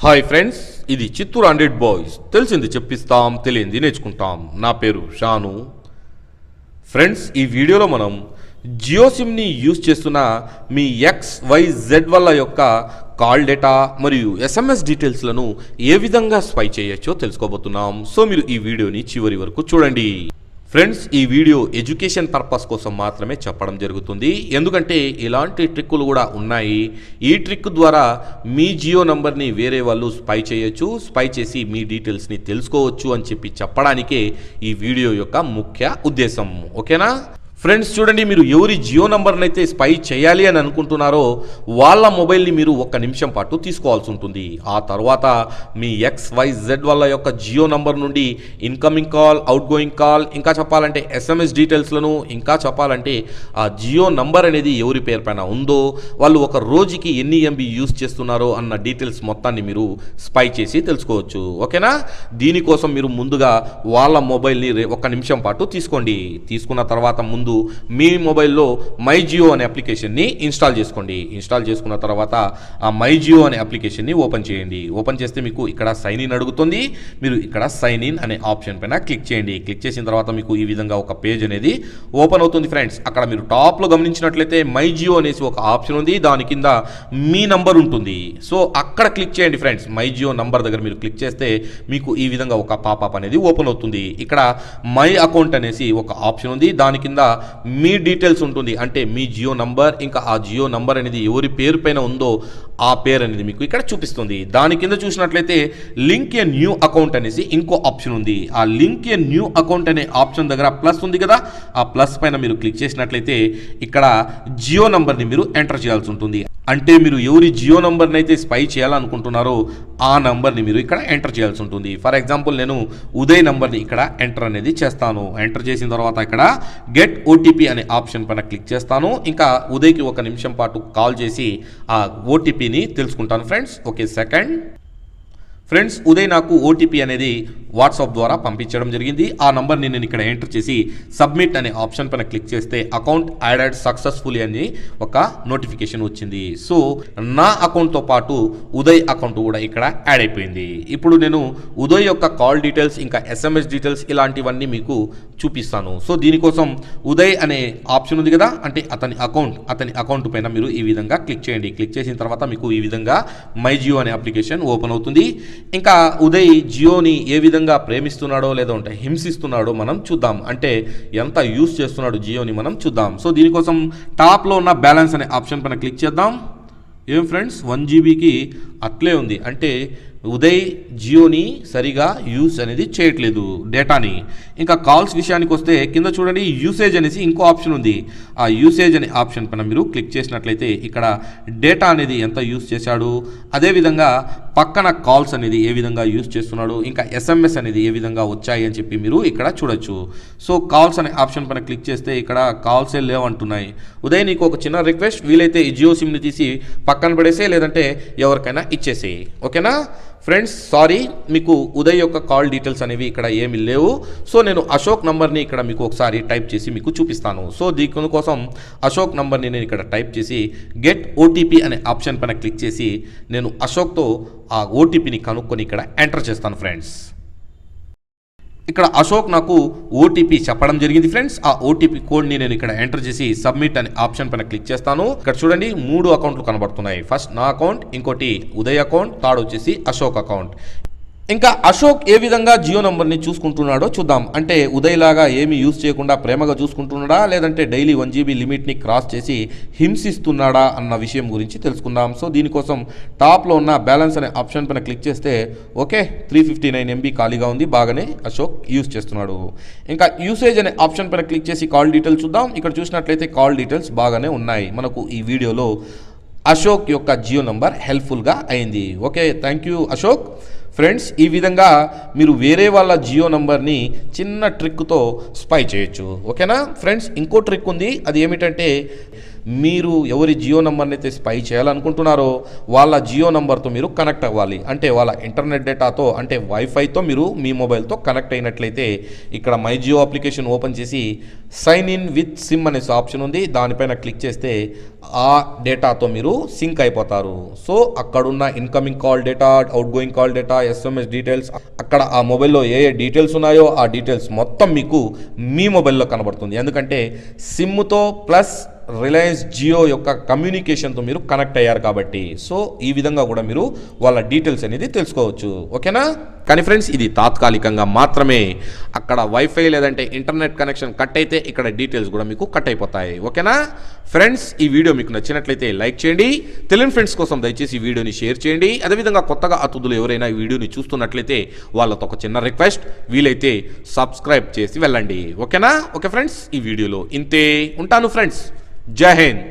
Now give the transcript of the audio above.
Hi friends ఇది Chittoor hundred boys. తెలిసింది చెప్పిస్తాం తెలియంది నేర్చుకుంటాం. నా పేరు షాను. ఫ్రెండ్స్ ఈ వీడియోలో మనం జియో సిమ్ని యూజ్ చేస్తున్న మీ ఎక్స్ వై జెడ్ వల్ల యొక్క కాల్ డేటా మరియు ఎస్ఎంఎస్ డీటెయిల్స్లను ఏ విధంగా స్పై చేయొచ్చో తెలుసుకోబోతున్నాం. సో మీరు ఈ వీడియోని చివరి వరకు చూడండి. ఫ్రెండ్స్ ఈ వీడియో ఎడ్యుకేషన్ పర్పస్ కోసం మాత్రమే చెప్పడం జరుగుతుంది. ఎందుకంటే ఇలాంటి ట్రిక్కులు కూడా ఉన్నాయి. ఈ ట్రిక్ ద్వారా మీ జియో నంబర్ని వేరే వాళ్ళు స్పై చేయొచ్చు స్పై చేసి మీ డీటెయిల్స్ని తెలుసుకోవచ్చు అని చెప్పి చెప్పడానికే ఈ వీడియో యొక్క ముఖ్య ఉద్దేశం. ఓకేనా? ఫ్రెండ్స్ చూడండి మీరు ఎవరి జియో నంబర్ని అయితే స్పై చేయాలి అని అనుకుంటున్నారో వాళ్ళ మొబైల్ని మీరు ఒక్క నిమిషం పాటు తీసుకోవాల్సి ఉంటుంది. ఆ తర్వాత మీ ఎక్స్ వై జెడ్ వాళ్ళ యొక్క జియో నంబర్ నుండి incoming call outgoing call ఇంకా చెప్పాలంటే ఎస్ఎంఎస్ డీటెయిల్స్లను ఇంకా చెప్పాలంటే ఆ జియో నంబర్ అనేది ఎవరి పేరు పైన ఉందో వాళ్ళు ఒక రోజుకి ఎన్ని ఎంబీ యూస్ చేస్తున్నారో అన్న డీటెయిల్స్ మొత్తాన్ని మీరు స్పై చేసి తెలుసుకోవచ్చు. ఓకేనా? దీనికోసం మీరు ముందుగా వాళ్ళ మొబైల్ని ఒక ఒక్క నిమిషం పాటు తీసుకోండి. తీసుకున్న తర్వాత ముందు మీ మొబైల్లో మై జియో అనే అప్లికేషన్ని ఇన్స్టాల్ చేసుకోండి. ఇన్స్టాల్ చేసుకున్న తర్వాత ఆ మై జియో అనే అప్లికేషన్ని ఓపెన్ చేయండి. ఓపెన్ చేస్తే మీకు ఇక్కడ సైన్ ఇన్ అడుగుతుంది. మీరు ఇక్కడ సైన్ ఇన్ అనే ఆప్షన్ పైన క్లిక్ చేయండి. క్లిక్ చేసిన తర్వాత మీకు ఈ విధంగా ఒక పేజ్ అనేది ఓపెన్ అవుతుంది ఫ్రెండ్స్. అక్కడ మీరు టాప్లో గమనించినట్లయితే మై జియో అనేసి ఒక ఆప్షన్ ఉంది. దాని కింద మీ నంబర్ ఉంటుంది. సో అక్కడ క్లిక్ చేయండి ఫ్రెండ్స్. మై జియో నంబర్ దగ్గర మీరు క్లిక్ చేస్తే మీకు ఈ విధంగా ఒక పాపప్ అనేది ఓపెన్ అవుతుంది. ఇక్కడ మై అకౌంట్ అనేసి ఒక ఆప్షన్ ఉంది. దాని కింద మీ డీటెయిల్స్ ఉంటుంది. అంటే మీ జియో నంబర్ ఇంకా ఆ జియో నంబర్ అనేది ఎవరి పేరు పైన ఉందో ఆ పేరు అనేది మీకు ఇక్కడ చూపిస్తుంది. దాని కింద చూసినట్లయితే లింక్ ఏ న్యూ అకౌంట్ అనేసి ఇంకో ఆప్షన్ ఉంది. ఆ లింక్ ఏ న్యూ అకౌంట్ అనే ఆప్షన్ దగ్గర ప్లస్ ఉంది కదా? ఆ ప్లస్ పైన మీరు క్లిక్ చేసినట్లయితే ఇక్కడ జియో నంబర్ని మీరు ఎంటర్ చేయాల్సి ఉంటుంది. అంటే మీరు ఎవరి జియో నంబర్ని అయితే స్పై చేయాలనుకుంటున్నారో ఆ నంబర్ని మీరు ఇక్కడ ఎంటర్ చేయాల్సి ఉంటుంది. ఫర్ ఎగ్జాంపుల్ నేను ఉదయ్ నంబర్ని ఇక్కడ ఎంటర్ అనేది చేస్తాను. ఎంటర్ చేసిన తర్వాత ఇక్కడ గెట్ ఓటీపీ అనే ఆప్షన్ పైన క్లిక్ చేస్తాను. ఇంకా ఉదయ్కి ఒక నిమిషం పాటు కాల్ చేసి ఆ ఓటీపీని తెలుసుకుంటాను friends okay second friends Uday నాకు ఓటీపీ అనేది వాట్సాప్ ద్వారా పంపించడం జరిగింది. ఆ నంబర్ని నేను ఇక్కడ ఎంటర్ చేసి సబ్మిట్ అనే ఆప్షన్ పైన క్లిక్ చేస్తే అకౌంట్ యాడెడ్ సక్సెస్ఫుల్లీ అని ఒక నోటిఫికేషన్ వచ్చింది. సో నా అకౌంట్తో పాటు ఉదయ్ అకౌంట్ కూడా ఇక్కడ యాడ్ అయిపోయింది. ఇప్పుడు నేను ఉదయ్ యొక్క కాల్ డీటెయిల్స్ ఇంకా ఎస్ఎంఎస్ డీటెయిల్స్ ఇలాంటివన్నీ మీకు చూపిస్తాను. సో దీనికోసం ఉదయ్ అనే ఆప్షన్ ఉంది కదా? అంటే అతని అకౌంట్ అతని అకౌంట్ పైన మీరు ఈ విధంగా క్లిక్ చేయండి. క్లిక్ చేసిన తర్వాత మీకు ఈ విధంగా మై జియో అనే అప్లికేషన్ ఓపెన్ అవుతుంది. ఇంకా ఉదయ్ జియోని ఏ విధంగా ప్రేమిస్తున్నాడో లేదో హింసిస్తున్నాడో మనం చూద్దాం. అంటే ఎంత యూస్ చేస్తున్నాడు జియోని మనం చూద్దాం. సో దీనికోసం టాప్లో ఉన్న బ్యాలెన్స్ అనే ఆప్షన్ పైన క్లిక్ చేద్దాం. ఏం ఫ్రెండ్స్ వన్ జీబీకి అట్లే ఉంది. అంటే ఉదయ్ జియోని సరిగా యూస్ అనేది చేయట్లేదు డేటాని. ఇంకా కాల్స్ విషయానికి వస్తే కింద చూడండి యూసేజ్ అనేసి ఇంకో ఆప్షన్ ఉంది. ఆ యూసేజ్ అనే ఆప్షన్ పైన మీరు క్లిక్ చేసినట్లయితే ఇక్కడ డేటా అనేది ఎంత యూస్ చేశాడు అదేవిధంగా పక్కన కాల్స్ అనేది ఏ విధంగా యూస్ చేస్తున్నాడు ఇంకా ఎస్ఎంఎస్ అనేది ఏ విధంగా వచ్చాయి అని చెప్పి మీరు ఇక్కడ చూడొచ్చు. సో కాల్స్ అనే ఆప్షన్ పైన క్లిక్ చేస్తే ఇక్కడ కాల్సే లేవంటున్నాయి. ఉదయ్ నీకు ఒక చిన్న రిక్వెస్ట్ వీలైతే ఈ జియో సిమ్ని తీసి పక్కన పడేసే లేదంటే ఎవరికైనా ఇచ్చేసేయి. ఓకేనా? ఫ్రెండ్స్ సారీ మీకు ఉదయ్ యొక్క కాల్ డీటెయిల్స్ అనేవి ఇక్కడ ఏమి లేవు. సో నేను అశోక్ నంబర్ని ఇక్కడ మీకు ఒకసారి టైప్ చేసి మీకు చూపిస్తాను. సో దీని కోసం అశోక్ నంబర్ని నేను ఇక్కడ టైప్ చేసి గెట్ ఓటీపీ అనే ఆప్షన్ పైన క్లిక్ చేసి నేను అశోక్తో ఆ ఓటీపీని కనుక్కొని ఇక్కడ ఎంటర్ చేస్తాను ఫ్రెండ్స్ ఇక్కడ అశోక్ నాకు ఓటీపీ చెప్పడం జరిగింది ఫ్రెండ్స్ ఆ ఓటీపీ కోడ్ని నేను ఇక్కడ ఎంటర్ చేసి సబ్మిట్ అనే ఆప్షన్ పైన క్లిక్ చేస్తాను. ఇక్కడ చూడండి మూడు అకౌంట్లు కనబడుతున్నాయి. ఫస్ట్ నా అకౌంట్ ఇంకోటి ఉదయ్ అకౌంట్ థర్డ్ వచ్చేసి అశోక్ అకౌంట్ ఇంకా అశోక్ ఏ విధంగా జియో నంబర్ని చూసుకుంటున్నాడో చూద్దాం. అంటే ఉదయ్ లాగా ఏమీ యూజ్ చేయకుండా ప్రేమగా చూసుకుంటున్నాడా లేదంటే డైలీ వన్ జీబీ లిమిట్ని క్రాస్ చేసి హింసిస్తున్నాడా అన్న విషయం గురించి తెలుసుకుందాం. సో దీనికోసం టాప్లో ఉన్న బ్యాలెన్స్ అనే ఆప్షన్ పైన క్లిక్ చేస్తే okay three fifty nine MB ఖాళీగా ఉంది బాగానే అశోక్ యూజ్ చేస్తున్నాడు. ఇంకా యూసేజ్ అనే ఆప్షన్ పైన క్లిక్ చేసి కాల్ డీటెయిల్స్ చూద్దాం. ఇక్కడ చూసినట్లయితే కాల్ డీటెయిల్స్ బాగానే ఉన్నాయి. మనకు ఈ వీడియోలో అశోక్ యొక్క జియో నంబర్ హెల్ప్ఫుల్గా అయింది. Okay thank you Ashok. Friends ఈ విధంగా మీరు వేరే వాళ్ళ జియో నంబర్ని చిన్న ట్రిక్తో స్పై చేయొచ్చు. ఓకేనా ఫ్రెండ్స్ ఇంకో ట్రిక్ ఉంది. అది ఏమిటంటే మీరు ఎవరి జియో నంబర్ని అయితే స్పై చేయాలనుకుంటున్నారో వాళ్ళ జియో నంబర్తో మీరు కనెక్ట్ అవ్వాలి. అంటే వాళ్ళ ఇంటర్నెట్ డేటాతో అంటే వైఫైతో మీరు మీ మొబైల్తో కనెక్ట్ అయినట్లయితే ఇక్కడ మై జియో అప్లికేషన్ ఓపెన్ చేసి సైన్ ఇన్ విత్ సిమ్ అనే ఆప్షన్ ఉంది. దానిపైన క్లిక్ చేస్తే ఆ డేటాతో మీరు సింక్ అయిపోతారు. సో అక్కడున్న incoming call data outgoing call data SMS details అక్కడ ఆ మొబైల్లో ఏ ఏ డీటెయిల్స్ ఉన్నాయో ఆ డీటెయిల్స్ మొత్తం మీకు మీ మొబైల్లో కనబడుతుంది. ఎందుకంటే సిమ్తో ప్లస్ రిలయన్స్ జియో యొక్క కమ్యూనికేషన్తో మీరు కనెక్ట్ అయ్యారు కాబట్టి. సో ఈ విధంగా కూడా మీరు వాళ్ళ డీటెయిల్స్ అనేది తెలుసుకోవచ్చు. ఓకేనా కానీ ఫ్రెండ్స్ ఇది తాత్కాలికంగా మాత్రమే. అక్కడ వైఫై లేదంటే ఇంటర్నెట్ కనెక్షన్ కట్ అయితే ఇక్కడ డీటెయిల్స్ కూడా మీకు కట్ అయిపోతాయి ఓకేనా? ఫ్రెండ్స్ ఈ వీడియో మీకు నచ్చినట్లయితే లైక్ చేయండి. తెలియని ఫ్రెండ్స్ కోసం దయచేసి ఈ వీడియోని షేర్ చేయండి. అదేవిధంగా కొత్తగా అతిథులు ఎవరైనా ఈ వీడియోని చూస్తున్నట్లయితే వాళ్ళతో ఒక చిన్న రిక్వెస్ట్ వీలైతే సబ్స్క్రైబ్ చేసి వెళ్ళండి. ఓకేనా? ఓకే ఫ్రెండ్స్ ఈ వీడియోలో ఇంతే. ఉంటాను ఫ్రెండ్స్. జై హింద్.